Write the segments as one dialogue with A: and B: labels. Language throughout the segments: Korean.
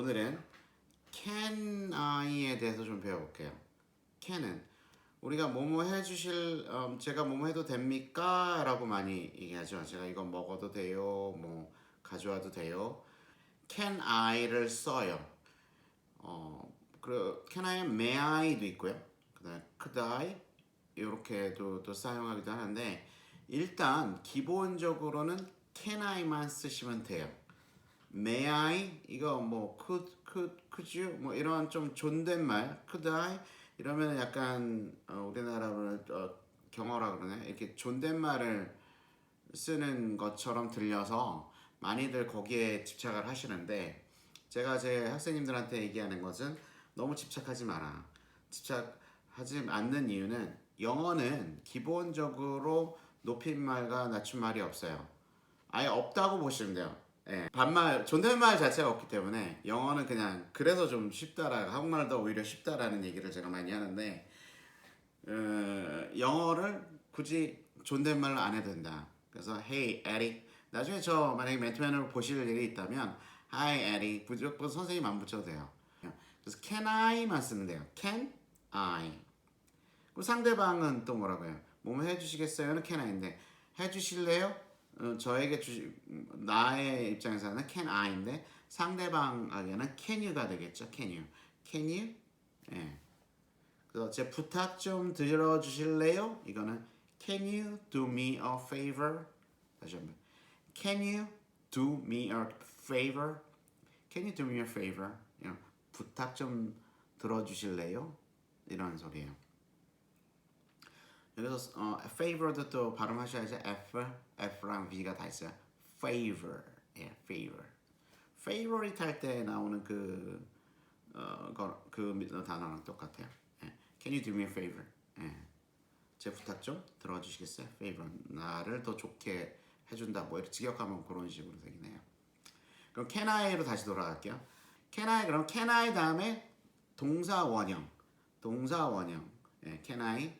A: 오늘은 can I에 대해서 좀 배워볼게요. can은 우리가 뭐뭐 해주실, 음, 제가 뭐뭐 해도 됩니까? 라고 많이 얘기하죠. 제가 이거 먹어도 돼요, 뭐 가져와도 돼요. can I를 써요. 어, 그 can I, may I도 있고요. 그다음에 could I 이렇게도 또 사용하기도 하는데 일단 기본적으로는 can I만 쓰시면 돼요. May I 이거 뭐 could could could you 뭐 이런 좀 존댓말 could I 이러면 약간 어, 우리나라로는 어, 경어라 그러네 이렇게 존댓말을 쓰는 것처럼 들려서 많이들 거기에 집착을 하시는데 제가 제 학생님들한테 얘기하는 것은 너무 집착하지 마라. 집착하지 않는 이유는 영어는 기본적으로 높임말과 낮춤말이 없어요. 아예 없다고 보시면 돼요. 예. 반말, 존댓말 자체가 없기 때문에 영어는 그냥 그래서 좀 쉽다라, 한국말도 오히려 쉽다라는 얘기를 제가 많이 하는데 어, 영어를 굳이 존댓말로 안 해도 된다. 그래서 Hey, Eddie. 나중에 저 만약에 맨투맨으로 보실 일이 있다면 Hi, Eddie. 무조건 선생님 안 붙여도 돼요. 그래서 Can I만 쓰면 돼요. Can I. 그럼 상대방은 또 뭐라고 해요? 뭐뭐 해주시겠어요는 Can I인데 해주실래요? 어, 저에게 주시 나의 입장에서는 Can I인데 상대방에게는 Can You가 되겠죠. Can You. Can You? 예. 그래서 제 부탁 좀 들어주실래요? 이거는 Can you do me a favor? 다시 한번. Can you do me a favor? Can you do me a favor? 부탁 좀 들어주실래요? 이런 소리예요. 여기서 어, favor도 또 발음하셔야지 F, F랑 V가 다 있어요. favor, 예, favor. favorite 할 때 나오는 그, 어, 거, 그 단어랑 똑같아요. 예. Can you do me a favor? 예. 제 부탁 좀 들어주시겠어요? favor. 나를 더 좋게 해준다. 뭐 이렇게 직역하면 그런 식으로 되긴 해요. 그럼 can I로 다시 돌아갈게요. can I 그럼 can I 다음에 동사 원형. 동사 원형. 예, can I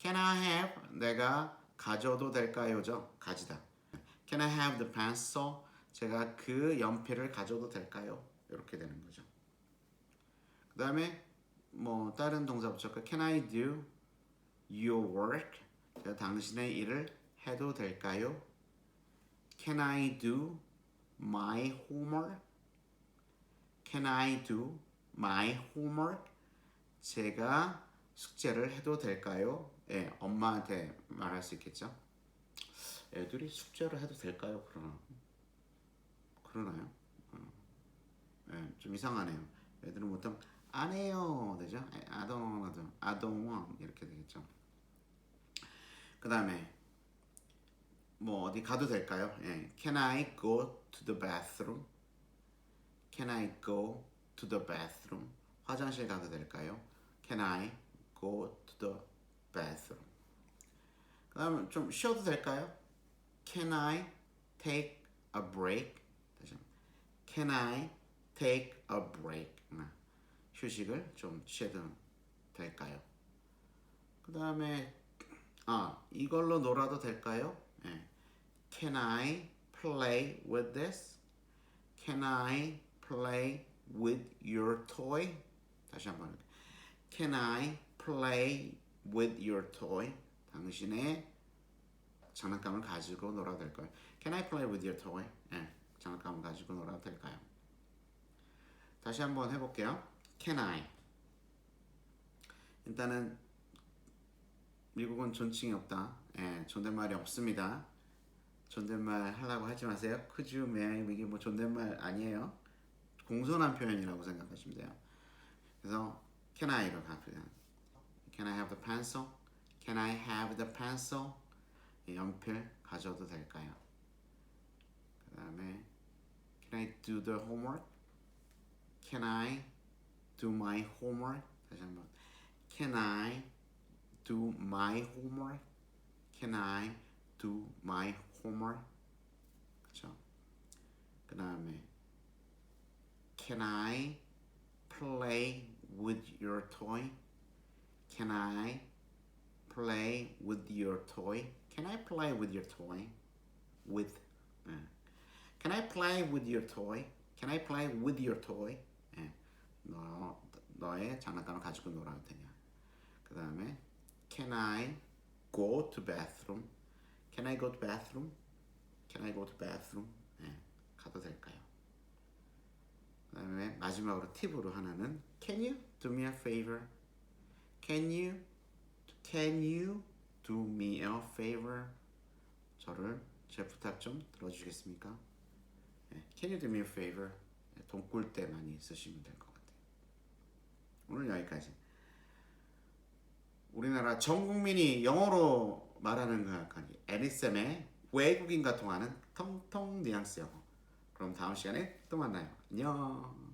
A: Can I have 내가 가져도 될까요죠? 가지다. Can I have the pencil? 제가 그 연필을 가져도 될까요? 이렇게 되는 거죠. 그 다음에 뭐 다른 동사 붙였고 Can I do your work? 제가 당신의 일을 해도 될까요? Can I do my homework? Can I do my homework? 제가 숙제를 해도 될까요? 예, 엄마한테 말할 수 있겠죠. 애들이 숙제를 해도 될까요? 그러나 그러나요? 어. 예, 좀 이상하네요. 애들은 보통 안 해요 되죠? I don't want 이렇게 되겠죠. 그 다음에 뭐 어디 가도 될까요? 예, Can I go to the bathroom? Can I go to the bathroom? 화장실 가도 될까요? Can I go to the bathroom? 그 다음에 좀 쉬어도 될까요? Can I take a break? 다시 한번. Can I take a break? 아, 휴식을 좀 취해도 될까요? 그 다음에 아 이걸로 놀아도 될까요? 예. Can I play with this? Can I play with your toy? 다시 한번. Can I play with your toy? 당신의 장난감을 가지고 놀아도 될까요? Can I play with your toy? 예, 장난감을 가지고 놀아도 될까요? 다시 한번 해볼게요. Can I? 일단은 미국은 존칭이 없다. 예, 존댓말이 없습니다. 존댓말 하려고 하지 마세요. Could you, may? 이게 뭐 존댓말 아니에요. 공손한 표현이라고 생각하시면 돼요. 그래서 Can I로 갑니다. Can I have the pencil? Can I have the pencil? 이 연필 가져도 될까요? 그 다음에 Can I do the homework? Can I do my homework? 다시 한번 Can I do my homework? Can I do my homework? 그쵸? 그 다음에 Can I play with your toy? Can I play with your toy? Can I play with your toy? With 예. Can I play with your toy? Can I play with your toy? 예. 너 너의 장난감을 가지고 놀아도 되냐? 그 다음에 Can I go to bathroom? Can I go to bathroom? Can I go to bathroom? 예. 가도 될까요? 그 다음에 마지막으로 팁으로 하나는 Can you do me a favor? Can you Can you do me a favor? 저를 제 부탁 좀 들어주시겠습니까? 예, Can you do me a favor? 예, 돈꿀 때 많이 쓰시면 될 것 같아요. 오늘 여기까지. 우리나라 전 국민이 영어로 말하는 것까지 애니쌤의 외국인과 통하는 통통 뉘앙스 영어. 그럼 다음 시간에 또 만나요. 안녕.